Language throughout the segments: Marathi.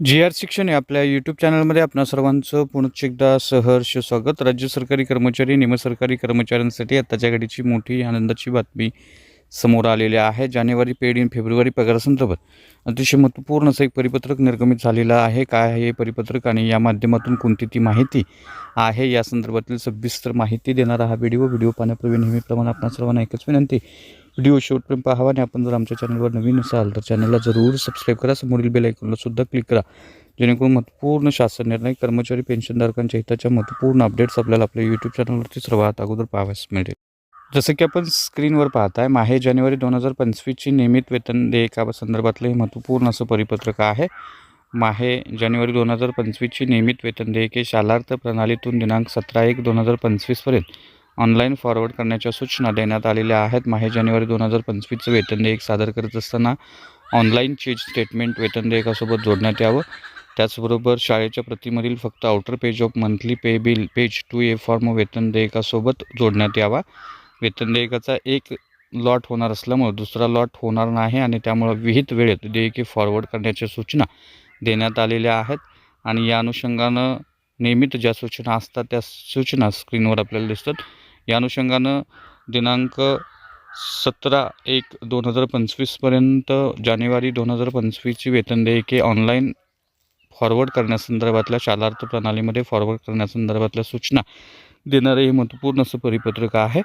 जी आर शिक्षण या आपल्या यूट्यूब चॅनलमध्ये आपणा सर्वांचं पुनश्च एकदा सहर्ष स्वागत. राज्य सरकारी कर्मचारी निमसरकारी कर्मचाऱ्यांसाठी आत्ताच्या घडीची मोठी आनंदाची बातमी समोर आलेली आहे. जानेवारी पेड इन फेब्रुवारी पगारासंदर्भात अतिशय महत्त्वपूर्ण असं एक परिपत्रक निर्गमित झालेलं आहे. काय आहे हे परिपत्रक आणि या माध्यमातून कोणती ती माहिती आहे? या संदर्भातील सविस्तर माहिती देणारा हा व्हिडिओ व्हिडिओ पाहण्यापूर्वी नेहमीप्रमाणे आपणा सर्वांना एकच विनंती व्हिडिओ शेवटपर्यंत पाहावा आणि आपण जर आमच्या चॅनलवर नवीन असाल तर चॅनलला जरूर सबस्क्राईब करा. समोरील बेल आयकॉनला सुद्धा क्लिक करा. जेणेकरून महत्त्वपूर्ण शासन निर्णय कर्मचारी पेन्शनधारकांच्या हिताच्या महत्त्वपूर्ण अपडेट्स आपल्याला आपल्या यूट्यूब चॅनलवरती सर्वात अगोदर पाहाव्यास मिळेल जसं की आपण स्क्रीनवर पाहताय माहे जानेवारी दोन हजार पंचवीसची नियमित वेतन देयका संदर्भातलं हे महत्त्वपूर्ण असं परिपत्रक आहे. माहे जानेवारी दोन हजार पंचवीसची नियमित वेतन देयके शालार्थ प्रणालीतून दिनांक सतरा एक दोन हजार पंचवीसपर्यंत ऑनलाईन फॉरवर्ड करण्याच्या सूचना देण्यात आलेल्या आहेत. माहे जानेवारी दोन हजार पंचवीसचं वेतन देयक सादर करत असताना ऑनलाईन चेज स्टेटमेंट वेतन देयकासोबत जोडण्यात यावं. त्याचबरोबर शाळेच्या प्रतिमधील फक्त outer page of monthly pay bill page two A form वेतन देयकासोबत जोडण्यात यावा. वेतन देयकाचा एक लॉट होणार असल्यामुळे दुसरा लॉट होणार नाही आणि त्यामुळं विहित वेळेत देयके फॉरवर्ड करण्याच्या सूचना देण्यात आलेल्या आहेत. आणि या अनुषंगानं नियमित ज्या सूचना असतात त्या सूचना स्क्रीनवर आपल्याला दिसतात. या अनुषंगानं दिनांक सतरा एक दोन हजार पंचवीसपर्यंत जानेवारी दोन हजार पंचवीसची वेतन देयके ऑनलाईन फॉरवर्ड करण्यासंदर्भातल्या शालार्थ प्रणालीमध्ये फॉरवर्ड करण्यासंदर्भातल्या सूचना देणारे हे महत्त्वपूर्ण असं परिपत्रक आहे.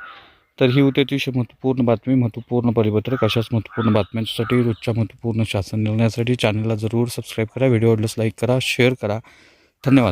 तर ही होती अतिशय महत्त्वपूर्ण बातमी. महत्त्वपूर्ण परिपत्रक अशाच महत्त्वपूर्ण बातम्यांसाठी रोजच्या महत्त्वपूर्ण शासन निर्णयासाठी चॅनलला जरूर सबस्क्राईब करा. व्हिडिओ आवडल्यास लाईक करा शेअर करा. धन्यवाद.